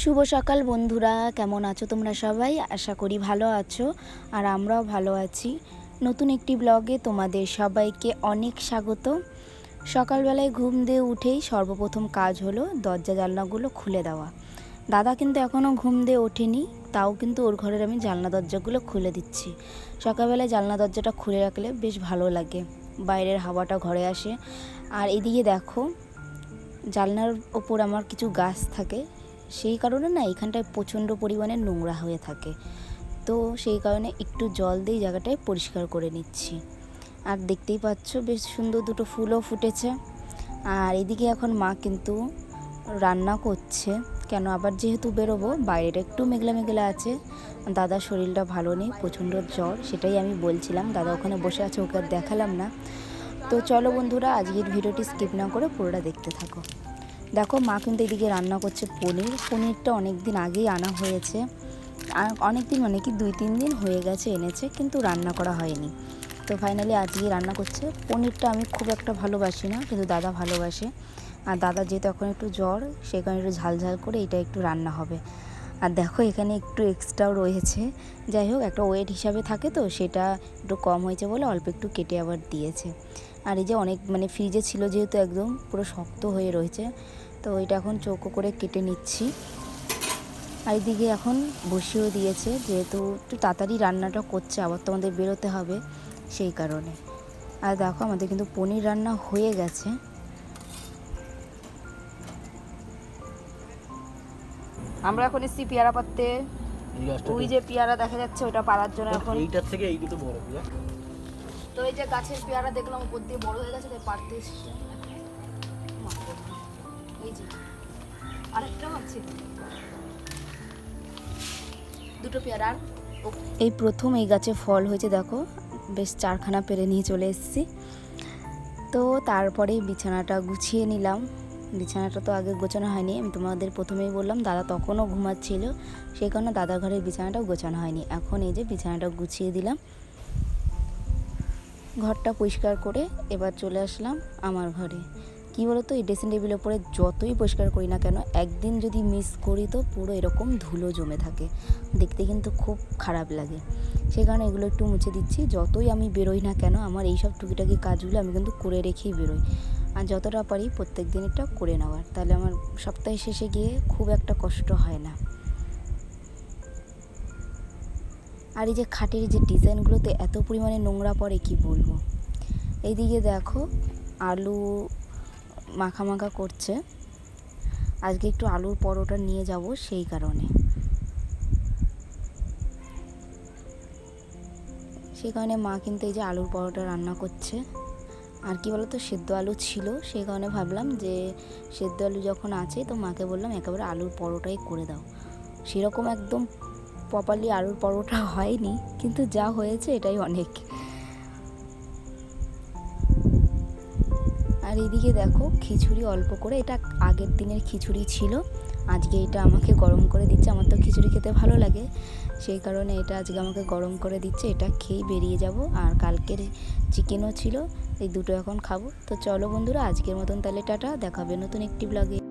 শুভ সকাল বন্ধুরা, কেমন আছো তোমরা সবাই? আশা করি ভালো আছো আর আমরাও ভালো আছি। নতুন একটি ব্লগে তোমাদের সবাইকে অনেক স্বাগত। সকালবেলায় ঘুম দিয়ে উঠেই সর্বপ্রথম কাজ হলো দরজা জানলাগুলো খুলে দেওয়া। দাদা কিন্তু এখনও ঘুম দিয়ে ওঠেনি, তাও কিন্তু ওর ঘরের আমি জানলা দরজাগুলো খুলে দিচ্ছি। সকালবেলায় জানলা দরজাটা খুলে রাখলে বেশ ভালো লাগে, বাইরের হাওয়াটা ঘরে আসে। আর এদিকে দেখো, জানলার ওপর আমার কিছু গাছ থাকে সেই কারণে না এখানটায় প্রচণ্ড পরিমাণে নোংরা হয়ে থাকে। তো সেই কারণে একটু জল দিয়ে জায়গাটায় পরিষ্কার করে নিচ্ছি। আর দেখতেই পাচ্ছ বেশ সুন্দর দুটো ফুলও ফুটেছে। আর এদিকে এখন মা কিন্তু রান্না করছে। কেন আবার যেহেতু বেরোবো, বাইরেটা একটু মেঘলা মেঘলা আছে। দাদার শরীরটা ভালো নেই, প্রচণ্ড জ্বর, সেটাই আমি বলছিলাম। দাদা ওখানে বসে আছে, ওকে আর দেখালাম না। তো চলো বন্ধুরা, আজকের ভিডিওটি স্কিপ না করে পুরোটা দেখতে থাকো। দেখো মা কিন্তু এদিকে রান্না করছে পনির। পনিরটা অনেক দিন আগেই আনা হয়েছে। অনেক দিন মানে কি দুই, তিন দিন হয়ে গেছে এনেছে, কিন্তু রান্না করা হয়নি। তো ফাইনালি আজকে রান্না করছে। পনিরটা আমি খুব একটা ভালোবাসি না, কিন্তু দাদা ভালোবাসে। আর দাদা যেহেতু এখন একটু জ্বর সেখানে একটু ঝাল ঝাল করে এটা একটু রান্না হবে। আর দেখো, এখানে একটু এক্সট্রাও রয়েছে। যাই হোক, একটা ওয়েট হিসাবে থাকে তো, সেটা একটু কম হয়েছে বলে অল্প একটু কেটে আবার দিয়েছে। আর এই যে অনেক মানে ফ্রিজে ছিল যেহেতু একদম পুরো শক্ত হয়ে রয়েছে, তো এটা এখন চৌকো করে কেটে নিচ্ছি। আর এদিকে এখন বসিয়েও দিয়েছে, যেহেতু একটু তাড়াতাড়ি রান্নাটা করছে, আবার তো আমাদের বেরোতে হবে, সেই কারণে। আর দেখো, আমাদের কিন্তু পনির রান্না হয়ে গেছে। আমরা এখন এসছি পেয়ারা পাততে ওই যে পেয়ারা দেখা যাচ্ছে ওটা পাড়ার জন্য এখন। এইটার থেকে এই দুটো বড় তো এই যে গাছের পেয়ারা দেখলাম উপর দিয়ে বড় হয়ে গেছে তাই পাড়তে এসছে। এই যে আরেকটাও আছে। দুটো পেয়ারা আর এই প্রথম এই গাছে ফল হয়েছে দেখো। বেশ চারখানা পেরে নিয়ে চলে এসেছি। তো তারপরে বিছানাটা গুছিয়ে নিলাম। বিছানাটা তো আগে গোছানো হয়নি, আমি তোমাদের প্রথমেই বললাম, দাদা তখনও ঘুমাচ্ছিল, সেই কারণে দাদার ঘরের বিছানাটাও গোছানো হয়নি। এখন এই যে বিছানাটা গুছিয়ে দিলাম, ঘরটা পরিষ্কার করে এবার চলে আসলাম আমার ঘরে। কী বলতো, এই ড্রেসিং টেবিলের উপরে যতই পরিষ্কার করি না কেন, একদিন যদি মিস করি তো পুরো এরকম ধুলো জমে থাকে, দেখতে কিন্তু খুব খারাপ লাগে। সেই কারণে এগুলো একটু মুছে দিচ্ছি, যতই আমি বেরোই না কেন, আমার এইসব টুকিটাকি কাজগুলো আমি কিন্তু করে রেখেই বেরোই। আর যতটা পারি প্রত্যেক দিন এটা করে নেওয়ার। তাহলে আমার সপ্তাহে শেষে গিয়ে খুব একটা কষ্ট হয় না। আর এই যে খাটের যে ডিজাইনগুলোতে এত পরিমাণে নোংরা পড়ে, কি বলব? এইদিকে দেখো আলু মাখা মাখা করছে। আজকে একটু আলুর পরোটা নিয়ে যাব সেই কারণে। সেই কারণে মা কিন্তু এই যে আলুর পরোটা রান্না করছে। আর কি বলতো, সেদ্ধ আলু ছিল, সেই কারণে ভাবলাম যে সেদ্ধ আলু যখন আছে তো মাকে বললাম একেবারে আলুর পরোটাই করে দাও। সেরকম একদম প্রপারলি আলুর পরোটা হয়নি, কিন্তু যা হয়েছে এটাই অনেক। আর এদিকে দেখো, খিচুড়ি অল্প করে, এটা আগের দিনের খিচুড়ি ছিল, আজকে এটা আমাকে গরম করে দিচ্ছে, আমার তো খিচুড়ি খেতে ভালো লাগে, সেই কারণে এটা আজকে আমাকে গরম করে দিচ্ছে, এটা খেয়েই বেরিয়ে যাব। আর কালকের চিকেনও ছিল এই দুটো এখন খাব। তো চলো বন্ধুরা, আজকের মতন তাহলে টাটা, দেখাবে নতুন একটি ব্লগে